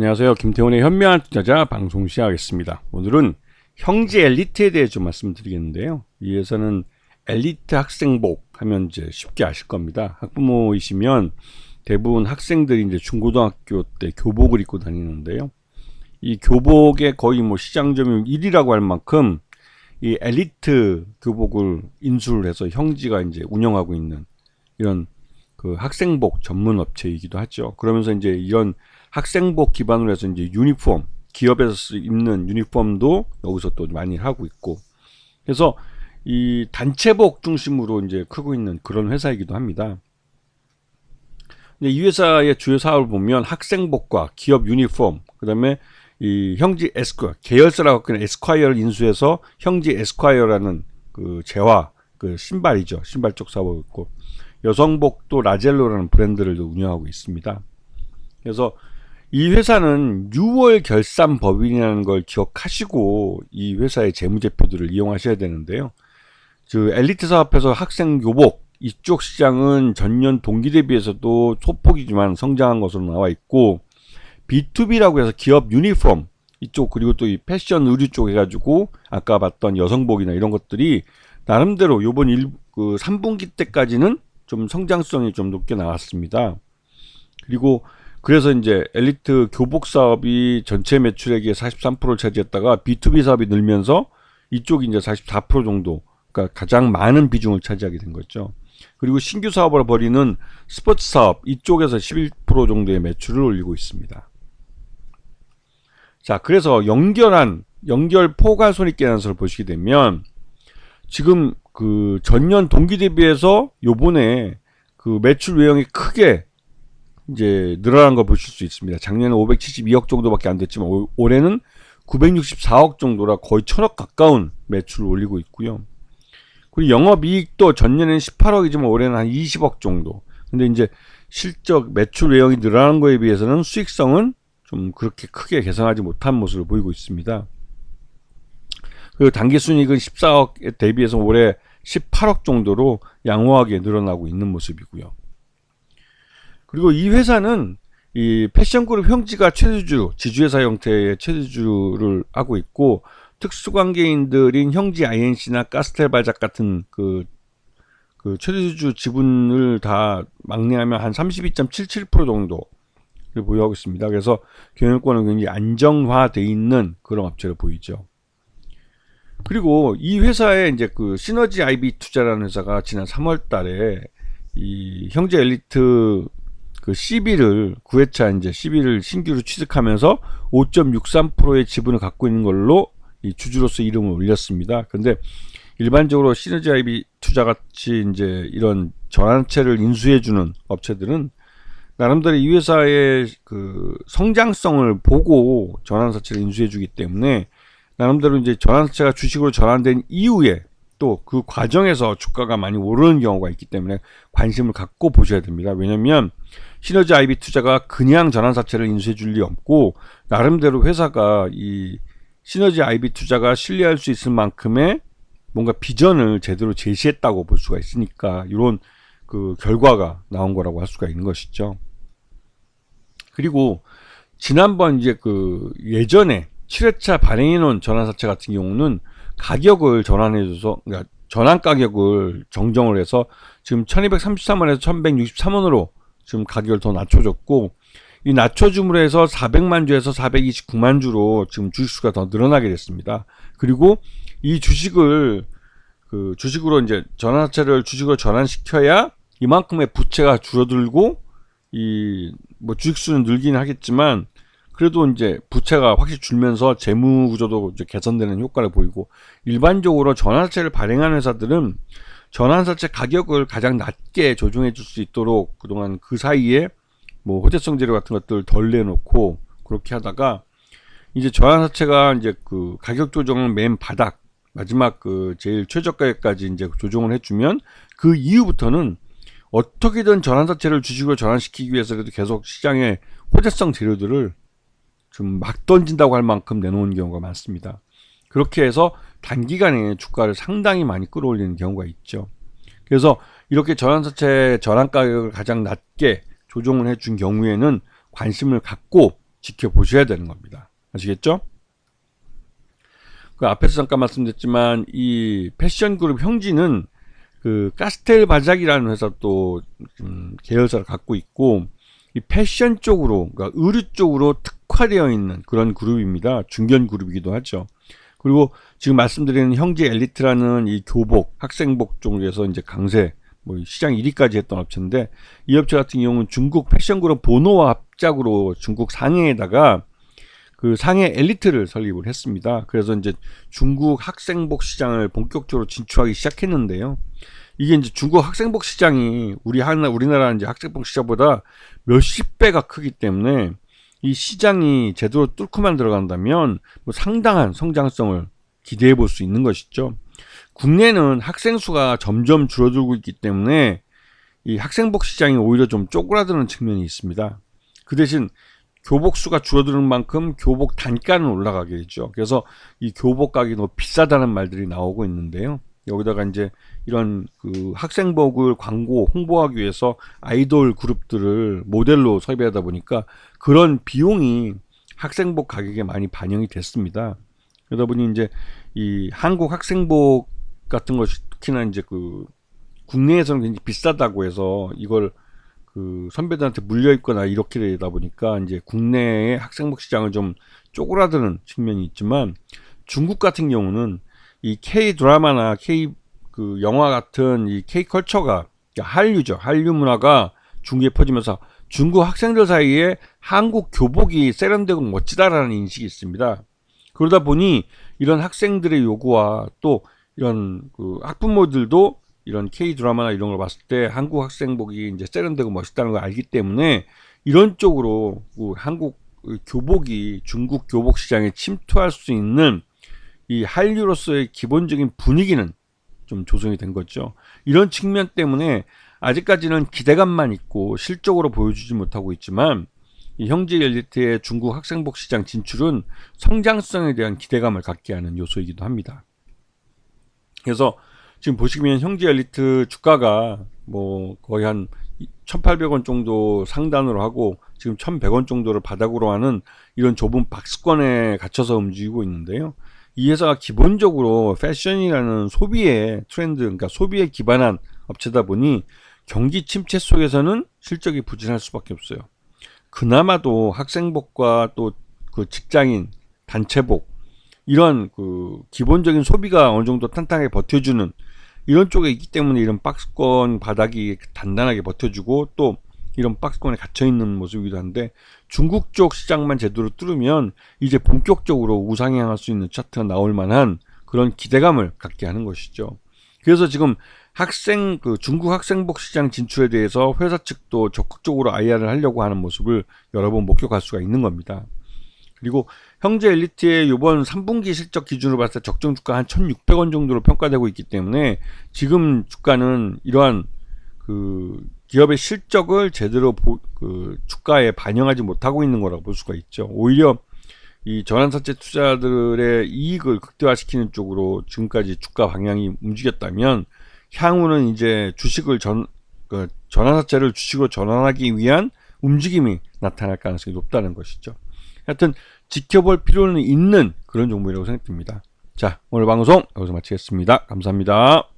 안녕하세요. 김태훈의 현명한 투자자 방송 시작하겠습니다. 오늘은 형제 엘리트에 대해 좀 말씀드리겠는데요. 이 회사는 엘리트 학생복 하면 이제 쉽게 아실 겁니다. 학부모이시면 대부분 학생들이 이제 중고등학교 때 교복을 입고 다니는데요. 이 교복의 거의 뭐 시장 점유율 1위라고 할 만큼 이 엘리트 교복을 인수를 해서 형제가 이제 운영하고 있는 이런 그 학생복 전문 업체이기도 하죠. 그러면서 이제 이런 학생복 기반으로 해서 이제 유니폼 기업에서 입는 유니폼도 여기서 또 많이 하고 있고 그래서 이 단체복 중심으로 이제 크고 있는 그런 회사이기도 합니다. 이 회사의 주요 사업을 보면 학생복과 기업 유니폼, 그다음에 이 형지 에스콰 계열사라고 하는 에스콰이어를 인수해서 형지 에스콰이어라는 그 재화 그 신발이죠 신발 쪽 사업을 있고 여성복도 라젤로라는 브랜드를 운영하고 있습니다. 그래서 이 회사는 6월 결산 법인이라는 걸 기억하시고 이 회사의 재무제표들을 이용하셔야 되는데요. 그 엘리트 사업에서 학생 교복 이쪽 시장은 전년 동기 대비해서도 소폭이지만 성장한 것으로 나와 있고 B2B라고 해서 기업 유니폼 이쪽 그리고 또 이 패션 의류 쪽 해가지고 아까 봤던 여성복이나 이런 것들이 나름대로 요번 1, 그 3분기 때까지는 좀 성장성이 좀 높게 나왔습니다. 그리고 그래서 이제 엘리트 교복 사업이 전체 매출액의 43%를 차지했다가 B2B 사업이 늘면서 이쪽이 이제 44% 정도, 그러니까 가장 많은 비중을 차지하게 된 거죠. 그리고 신규 사업을 벌이는 스포츠 사업 이쪽에서 11% 정도의 매출을 올리고 있습니다. 자, 그래서 연결한 연결 포괄 손익계산서를 보시게 되면 지금 그 전년 동기 대비해서 요번에 그 매출 외형이 크게 이제 늘어난 걸 보실 수 있습니다. 작년에 572억 정도밖에 안 됐지만 올, 올해는 964억 정도라 거의 천억 가까운 매출을 올리고 있고요. 그리고 영업이익도 전년에는 18억이지만 올해는 한 20억 정도. 근데 이제 실적 매출 외형이 늘어난 거에 비해서는 수익성은 좀 그렇게 크게 개선하지 못한 모습을 보이고 있습니다. 그리고 단기순이익은 14억 대비해서 올해 18억 정도로 양호하게 늘어나고 있는 모습이고요. 그리고 이 회사는 이 패션그룹 형지가 최대주, 지주회사 형태의 최대주를 하고 있고 특수관계인들인 형지 INC나 가스텔발작 같은 그, 그 최대주 지분을 다 막내하면 한 32.77% 정도 보유하고 있습니다. 그래서 경영권은 굉장히 안정화돼 있는 그런 업체로 보이죠. 그리고 이 회사에 이제 그 시너지 IB 투자라는 회사가 지난 3월 달에 이 형제 엘리트 그 CB를 9회차 이제 CB를 신규로 취득하면서 5.63%의 지분을 갖고 있는 걸로 이 주주로서 이름을 올렸습니다. 근데 일반적으로 시너지 IB 투자 같이 이제 이런 전환체를 인수해주는 업체들은 나름대로 이 회사의 그 성장성을 보고 전환사채를 인수해주기 때문에 나름대로 이제 전환사채가 주식으로 전환된 이후에 또 그 과정에서 주가가 많이 오르는 경우가 있기 때문에 관심을 갖고 보셔야 됩니다. 왜냐면 시너지 아이비 투자가 그냥 전환사채를 인수해 줄 리 없고 나름대로 회사가 이 시너지 아이비 투자가 신뢰할 수 있을 만큼의 뭔가 비전을 제대로 제시했다고 볼 수가 있으니까 이런 그 결과가 나온 거라고 할 수가 있는 것이죠. 그리고 지난번 이제 그 예전에 7회차 발행해 놓은 전환사채 같은 경우는 가격을 전환해 줘서 그러니까 전환 가격을 정정을 해서 지금 1233원에서 1163원으로 지금 가격을 더 낮춰줬고 이 낮춰줌으로 해서 400만 주에서 429만 주로 지금 주식수가 더 늘어나게 됐습니다. 그리고 이 주식을 그 주식으로 이제 전환사채를 주식으로 전환시켜야 이만큼의 부채가 줄어들고 이 뭐 주식수는 늘긴 하겠지만 그래도 이제 부채가 확실히 줄면서 재무 구조도 이제 개선되는 효과를 보이고 일반적으로 전환사채를 발행하는 회사들은 전환사채 가격을 가장 낮게 조정해 줄 수 있도록 그동안 그 사이에 뭐 호재성 재료 같은 것들 덜 내놓고 그렇게 하다가 이제 전환사채가 이제 그 가격 조정을 맨 바닥 마지막 그 제일 최저가까지 이제 조정을 해주면 그 이후부터는 어떻게든 전환사채를 주식으로 전환시키기 위해서라도 계속 시장에 호재성 재료들을 좀 막 던진다고 할 만큼 내놓은 경우가 많습니다. 그렇게 해서 단기간에 주가를 상당히 많이 끌어올리는 경우가 있죠. 그래서 이렇게 전환사채 전환 가격을 가장 낮게 조정을 해준 경우에는 관심을 갖고 지켜보셔야 되는 겁니다. 아시겠죠? 그 앞에서 잠깐 말씀드렸지만 이 패션 그룹 형진은 그 카스텔 바작이라는 회사 또 음, 계열사를 갖고 있고 이 패션 쪽으로 그러니까 의류 쪽으로 특화되어 있는 그런 그룹입니다. 중견 그룹이기도 하죠. 그리고 지금 말씀드리는 형제 엘리트라는 이 교복, 학생복 쪽에서 이제 강세 뭐 시장 1위까지 했던 업체인데 이 업체 같은 경우는 중국 패션 그룹 보노와 합작으로 중국 상해에다가 그 상해 엘리트를 설립을 했습니다. 그래서 이제 중국 학생복 시장을 본격적으로 진출하기 시작했는데요. 이게 이제 중국 학생복 시장이 우리 하나 우리나라 이제 학생복 시장보다 몇십 배가 크기 때문에 이 시장이 제대로 뚫고만 들어간다면 뭐 상당한 성장성을 기대해 볼 수 있는 것이죠. 국내는 학생 수가 점점 줄어들고 있기 때문에 이 학생복 시장이 오히려 좀 쪼그라드는 측면이 있습니다. 그 대신 교복 수가 줄어드는 만큼 교복 단가는 올라가게 되죠. 그래서 이 교복 가격이 너무 비싸다는 말들이 나오고 있는데요. 여기다가 이제 이런 그 학생복을 광고 홍보하기 위해서 아이돌 그룹들을 모델로 섭외하다 보니까 그런 비용이 학생복 가격에 많이 반영이 됐습니다. 그러다 보니 이제 이 한국 학생복 같은 것이 특히나 이제 그 국내에서는 굉장히 비싸다고 해서 이걸 그 선배들한테 물려 입거나 이렇게 되다 보니까 이제 국내의 학생복 시장을 좀 쪼그라드는 측면이 있지만 중국 같은 경우는 이 K 드라마나 K 그 영화 같은 이 K 컬처가 그러니까 한류죠. 한류 문화가 중국에 퍼지면서 중국 학생들 사이에 한국 교복이 세련되고 멋지다라는 인식이 있습니다. 그러다 보니 이런 학생들의 요구와 또 이런 그 학부모들도 이런 K 드라마나 이런 걸 봤을 때 한국 학생복이 이제 세련되고 멋있다는 걸 알기 때문에 이런 쪽으로 그 한국 교복이 중국 교복 시장에 침투할 수 있는 이 한류로서의 기본적인 분위기는 좀 조성이 된 거죠. 이런 측면 때문에 아직까지는 기대감만 있고 실적으로 보여주지 못하고 있지만 이 형제 엘리트의 중국 학생복 시장 진출은 성장성에 대한 기대감을 갖게 하는 요소이기도 합니다. 그래서 지금 보시면 형제 엘리트 주가가 뭐 거의 한 1,800원 정도 상단으로 하고 지금 1,100원 정도를 바닥으로 하는 이런 좁은 박스권에 갇혀서 움직이고 있는데요. 이 회사가 기본적으로 패션이라는 소비의 트렌드, 그러니까 소비에 기반한 업체다 보니 경기 침체 속에서는 실적이 부진할 수밖에 없어요. 그나마도 학생복과 또 그 직장인 단체복 이런 그 기본적인 소비가 어느 정도 탄탄하게 버텨주는 이런 쪽에 있기 때문에 이런 박스권 바닥이 단단하게 버텨주고 또 이런 박스권에 갇혀 있는 모습이기도 한데 중국 쪽 시장만 제대로 뚫으면 이제 본격적으로 우상향할 수 있는 차트가 나올 만한 그런 기대감을 갖게 하는 것이죠. 그래서 지금 학생 그 중국 학생복 시장 진출에 대해서 회사 측도 적극적으로 IR을 하려고 하는 모습을 여러 번 목격할 수가 있는 겁니다. 그리고 형제 엘리트의 이번 3분기 실적 기준으로 봤을 때 적정 주가 한 1,600원 정도로 평가되고 있기 때문에 지금 주가는 이러한 그 기업의 실적을 제대로 보, 그 주가에 반영하지 못하고 있는 거라고 볼 수가 있죠. 오히려 이 전환사채 투자들의 이익을 극대화시키는 쪽으로 지금까지 주가 방향이 움직였다면 향후는 이제 주식을 전, 그 전환사채를 주식으로 전환하기 위한 움직임이 나타날 가능성이 높다는 것이죠. 하여튼 지켜볼 필요는 있는 그런 종목이라고 생각됩니다. 자, 오늘 방송 여기서 마치겠습니다. 감사합니다.